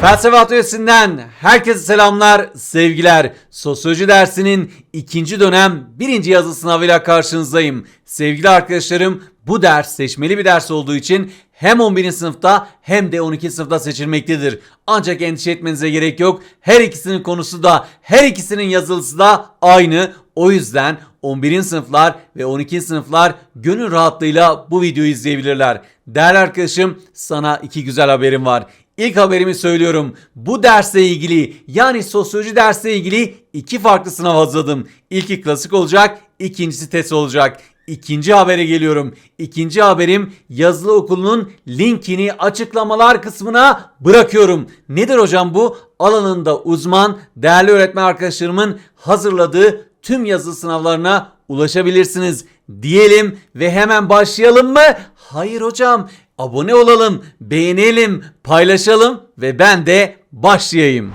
Felsefe Atölyesi'nden herkese selamlar, sevgiler. Sosyoloji dersinin ikinci dönem birinci yazı sınavıyla karşınızdayım. Sevgili arkadaşlarım bu ders seçmeli bir ders olduğu için hem 11. sınıfta hem de 12. sınıfta seçilmektedir. Ancak endişe etmenize gerek yok. Her ikisinin konusu da her ikisinin yazılısı da aynı. O yüzden 11. sınıflar ve 12. sınıflar gönül rahatlığıyla bu videoyu izleyebilirler. Değerli arkadaşım sana iki güzel haberim var. İlk haberimi söylüyorum. Bu dersle ilgili yani sosyoloji dersle ilgili iki farklı sınav hazırladım. İlki klasik olacak, ikincisi test olacak. İkinci habere geliyorum. İkinci haberim yazılı okulunun linkini açıklamalar kısmına bırakıyorum. Nedir hocam bu? Alanında uzman, değerli öğretmen arkadaşlarımın hazırladığı tüm yazılı sınavlarına ulaşabilirsiniz diyelim ve hemen başlayalım mı? Hayır hocam. Abone olalım, beğenelim, paylaşalım ve ben de başlayayım.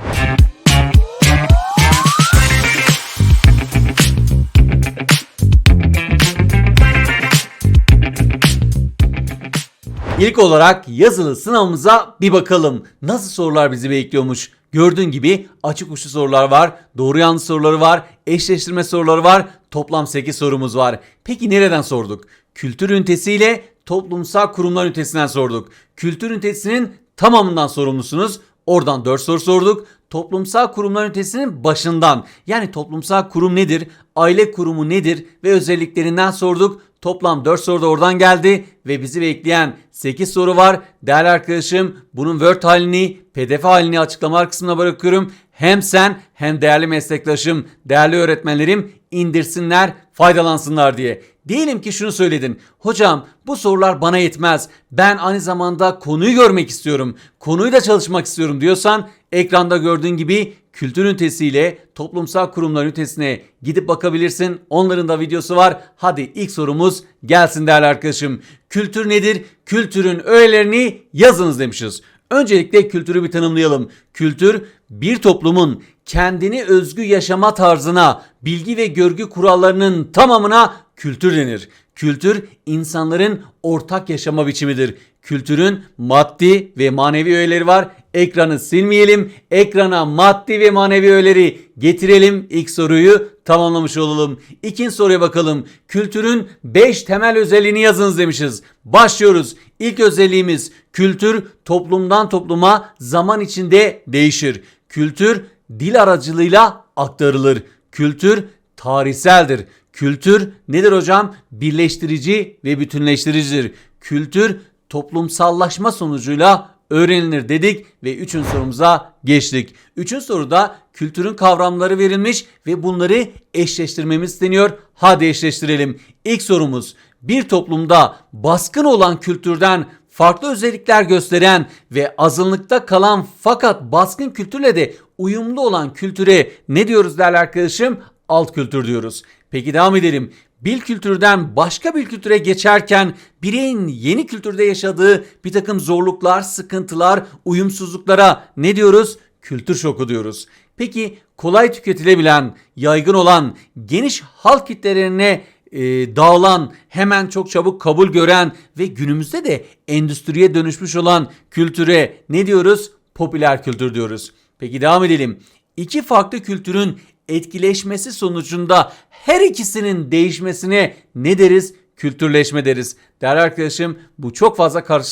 İlk olarak yazılı sınavımıza bir bakalım. Nasıl sorular bizi bekliyormuş? Gördüğün gibi açık uçlu sorular var, doğru yanlış soruları var, eşleştirme soruları var. Toplam 8 sorumuz var. Peki nereden sorduk? Kültür ünitesiyle toplumsal kurumlar ünitesinden sorduk. Kültür ünitesinin tamamından sorumlusunuz. Oradan 4 soru sorduk. Toplumsal kurumlar ünitesinin başından yani toplumsal kurum nedir, aile kurumu nedir ve özelliklerinden sorduk. Toplam 4 soru da oradan geldi ve bizi bekleyen 8 soru var. Değerli arkadaşım bunun Word halini, PDF halini açıklamalar kısmına bırakıyorum. Hem sen hem değerli meslektaşım, değerli öğretmenlerim indirsinler, faydalansınlar diye. Diyelim ki şunu söyledin. Hocam bu sorular bana yetmez. Ben aynı zamanda konuyu görmek istiyorum. Konuyu da çalışmak istiyorum diyorsan ekranda gördüğün gibi kültür ünitesiyle toplumsal kurumlar ünitesine gidip bakabilirsin. Onların da videosu var. Hadi ilk sorumuz gelsin değerli arkadaşım. Kültür nedir? Kültürün öğelerini yazınız demişiz. Öncelikle kültürü bir tanımlayalım. Kültür bir toplumun kendini özgü yaşama tarzına, bilgi ve görgü kurallarının tamamına kültür denir. Kültür insanların ortak yaşama biçimidir. Kültürün maddi ve manevi öğeleri var. Ekranı silmeyelim. Ekrana maddi ve manevi öğeleri getirelim. İlk soruyu tamamlamış olalım. İkinci soruya bakalım. Kültürün 5 temel özelliğini yazınız demişiz. Başlıyoruz. İlk özelliğimiz kültür toplumdan topluma zaman içinde değişir. Kültür dil aracılığıyla aktarılır. Kültür tarihseldir. Kültür nedir hocam? Birleştirici ve bütünleştiricidir. Kültür toplumsallaşma sonucuyla öğrenilir dedik ve üçüncü sorumuza geçtik. Üçüncü soruda kültürün kavramları verilmiş ve bunları eşleştirmemiz isteniyor. Hadi eşleştirelim. İlk sorumuz bir toplumda baskın olan kültürden farklı özellikler gösteren ve azınlıkta kalan fakat baskın kültürle de uyumlu olan kültüre ne diyoruz değerli arkadaşım? Alt kültür diyoruz. Peki devam edelim. Bir kültürden başka bir kültüre geçerken bireyin yeni kültürde yaşadığı bir takım zorluklar, sıkıntılar, uyumsuzluklara ne diyoruz? Kültür şoku diyoruz. Peki kolay tüketilebilen, yaygın olan, geniş halk kitlelerine e, dağılan, hemen çok çabuk kabul gören ve günümüzde de endüstriye dönüşmüş olan kültüre ne diyoruz? Popüler kültür diyoruz. Peki devam edelim. İki farklı kültürün etkileşmesi sonucunda her ikisinin değişmesine ne deriz? Kültürleşme deriz. Değerli arkadaşım bu çok fazla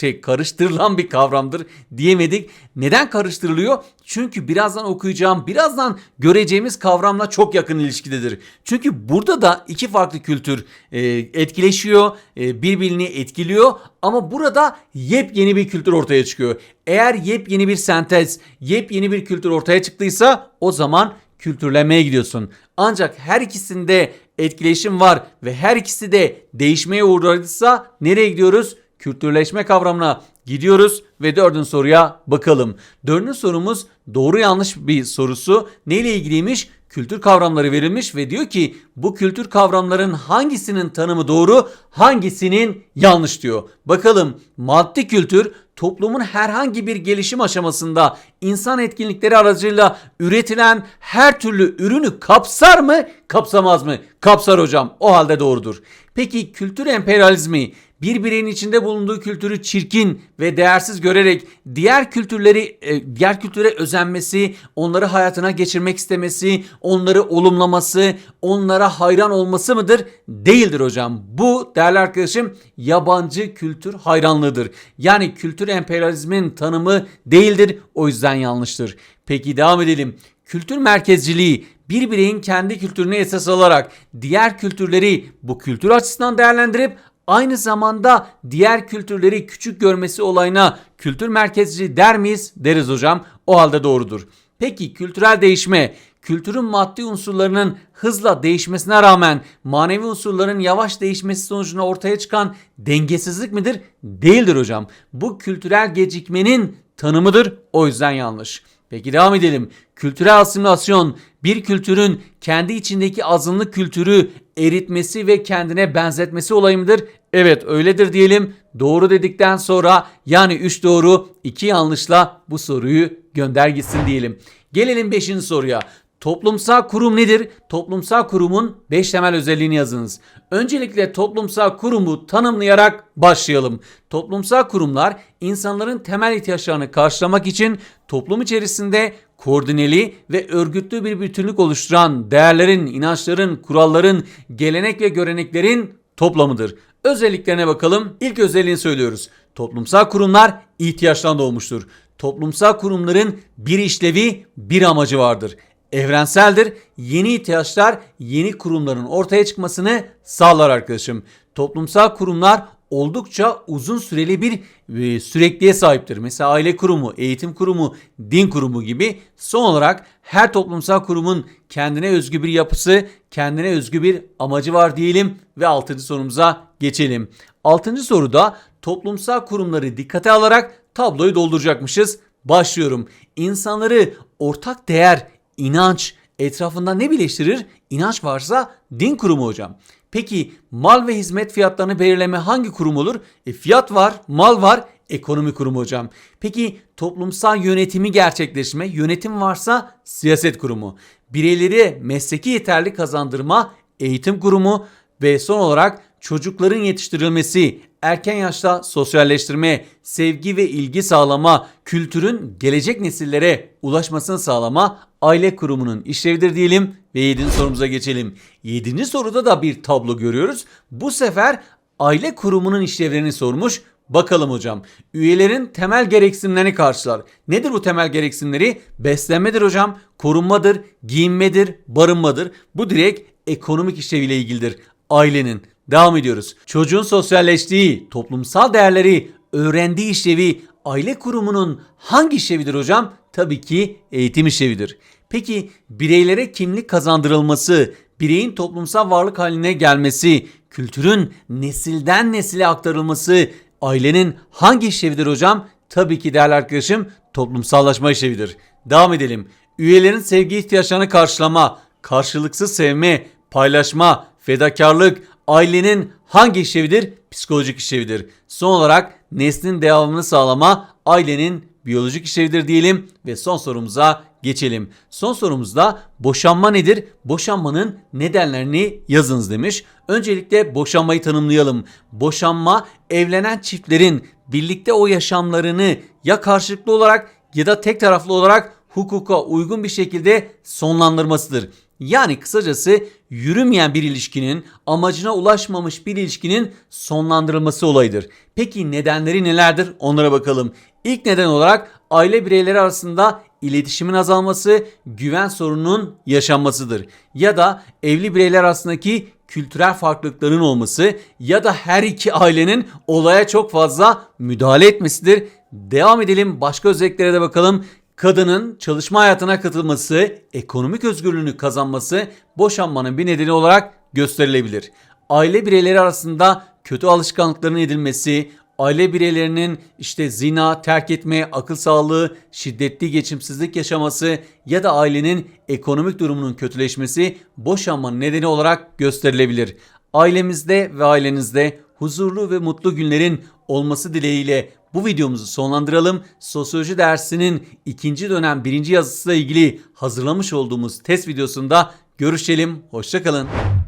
şey, karıştırılan bir kavramdır diyemedik. Neden karıştırılıyor? Çünkü birazdan okuyacağım, birazdan göreceğimiz kavramla çok yakın ilişkidedir. Çünkü burada da iki farklı kültür e, etkileşiyor, e, birbirini etkiliyor ama burada yepyeni bir kültür ortaya çıkıyor. Eğer yepyeni bir sentez, yepyeni bir kültür ortaya çıktıysa o zaman kültürlenmeye gidiyorsun. Ancak her ikisinde etkileşim var ve her ikisi de değişmeye uğradıysa nereye gidiyoruz? Kültürleşme kavramına gidiyoruz ve dördüncü soruya bakalım. Dördüncü sorumuz doğru yanlış bir sorusu. Neyle ilgiliymiş? Kültür kavramları verilmiş ve diyor ki bu kültür kavramların hangisinin tanımı doğru, hangisinin yanlış diyor. Bakalım maddi kültür toplumun herhangi bir gelişim aşamasında insan etkinlikleri aracılığıyla üretilen her türlü ürünü kapsar mı, kapsamaz mı? Kapsar hocam. O halde doğrudur. Peki kültür emperyalizmi bir bireyin içinde bulunduğu kültürü çirkin ve değersiz görerek diğer kültürleri e, diğer kültüre özenmesi, onları hayatına geçirmek istemesi, onları olumlaması, onlara hayran olması mıdır? Değildir hocam. Bu değerli arkadaşım yabancı kültür hayranlığıdır. Yani kültür emperyalizmin tanımı değildir. O yüzden yanlıştır. Peki devam edelim. Kültür merkezciliği bir bireyin kendi kültürüne esas alarak diğer kültürleri bu kültür açısından değerlendirip aynı zamanda diğer kültürleri küçük görmesi olayına kültür merkezci der miyiz? Deriz hocam. O halde doğrudur. Peki kültürel değişme kültürün maddi unsurlarının hızla değişmesine rağmen manevi unsurların yavaş değişmesi sonucunda ortaya çıkan dengesizlik midir? Değildir hocam. Bu kültürel gecikmenin tanımıdır. O yüzden yanlış. Peki devam edelim. Kültürel asimilasyon bir kültürün kendi içindeki azınlık kültürü eritmesi ve kendine benzetmesi olayı mıdır? Evet öyledir diyelim. Doğru dedikten sonra yani 3 doğru 2 yanlışla bu soruyu gönder gitsin diyelim. Gelelim 5. soruya. Toplumsal kurum nedir? Toplumsal kurumun 5 temel özelliğini yazınız. Öncelikle toplumsal kurumu tanımlayarak başlayalım. Toplumsal kurumlar insanların temel ihtiyaçlarını karşılamak için toplum içerisinde koordineli ve örgütlü bir bütünlük oluşturan değerlerin, inançların, kuralların, gelenek ve göreneklerin toplamıdır. Özelliklerine bakalım. İlk özelliğini söylüyoruz. Toplumsal kurumlar ihtiyaçtan doğmuştur. Toplumsal kurumların bir işlevi, bir amacı vardır evrenseldir. Yeni ihtiyaçlar yeni kurumların ortaya çıkmasını sağlar arkadaşım. Toplumsal kurumlar oldukça uzun süreli bir e, sürekliğe sahiptir. Mesela aile kurumu, eğitim kurumu, din kurumu gibi. Son olarak her toplumsal kurumun kendine özgü bir yapısı, kendine özgü bir amacı var diyelim ve 6. sorumuza geçelim. 6. soruda toplumsal kurumları dikkate alarak tabloyu dolduracakmışız. Başlıyorum. İnsanları ortak değer, inanç etrafında ne birleştirir? İnanç varsa din kurumu hocam. Peki mal ve hizmet fiyatlarını belirleme hangi kurum olur? E, fiyat var, mal var, ekonomi kurumu hocam. Peki toplumsal yönetimi gerçekleşme, yönetim varsa siyaset kurumu. Bireyleri mesleki yeterli kazandırma, eğitim kurumu ve son olarak çocukların yetiştirilmesi, erken yaşta sosyalleştirme, sevgi ve ilgi sağlama, kültürün gelecek nesillere ulaşmasını sağlama aile kurumunun işlevidir diyelim ve 7. sorumuza geçelim. 7. soruda da bir tablo görüyoruz. Bu sefer aile kurumunun işlevlerini sormuş. Bakalım hocam. Üyelerin temel gereksinimlerini karşılar. Nedir bu temel gereksinimleri? Beslenmedir hocam, korunmadır, giyinmedir, barınmadır. Bu direkt ekonomik işleviyle ilgilidir. Ailenin. Devam ediyoruz. Çocuğun sosyalleştiği, toplumsal değerleri, öğrendiği işlevi aile kurumunun hangi işlevidir hocam? Tabii ki eğitim işlevidir. Peki bireylere kimlik kazandırılması, bireyin toplumsal varlık haline gelmesi, kültürün nesilden nesile aktarılması ailenin hangi işlevidir hocam? Tabii ki değerli arkadaşım toplumsallaşma işlevidir. Devam edelim. Üyelerin sevgi ihtiyaçlarını karşılama, karşılıksız sevme, paylaşma, fedakarlık ailenin hangi işlevidir? Psikolojik işlevidir. Son olarak neslin devamını sağlama ailenin biyolojik işlevidir diyelim ve son sorumuza geçelim. Son sorumuzda boşanma nedir? Boşanmanın nedenlerini yazınız demiş. Öncelikle boşanmayı tanımlayalım. Boşanma evlenen çiftlerin birlikte o yaşamlarını ya karşılıklı olarak ya da tek taraflı olarak hukuka uygun bir şekilde sonlandırmasıdır. Yani kısacası yürümeyen bir ilişkinin, amacına ulaşmamış bir ilişkinin sonlandırılması olayıdır. Peki nedenleri nelerdir? Onlara bakalım. İlk neden olarak aile bireyleri arasında iletişimin azalması, güven sorununun yaşanmasıdır. Ya da evli bireyler arasındaki kültürel farklılıkların olması ya da her iki ailenin olaya çok fazla müdahale etmesidir. Devam edelim başka özelliklere de bakalım kadının çalışma hayatına katılması, ekonomik özgürlüğünü kazanması boşanmanın bir nedeni olarak gösterilebilir. Aile bireyleri arasında kötü alışkanlıkların edilmesi, aile bireylerinin işte zina, terk etme, akıl sağlığı, şiddetli geçimsizlik yaşaması ya da ailenin ekonomik durumunun kötüleşmesi boşanmanın nedeni olarak gösterilebilir. Ailemizde ve ailenizde huzurlu ve mutlu günlerin olması dileğiyle bu videomuzu sonlandıralım. Sosyoloji dersinin ikinci dönem birinci yazısıyla ilgili hazırlamış olduğumuz test videosunda görüşelim. Hoşçakalın.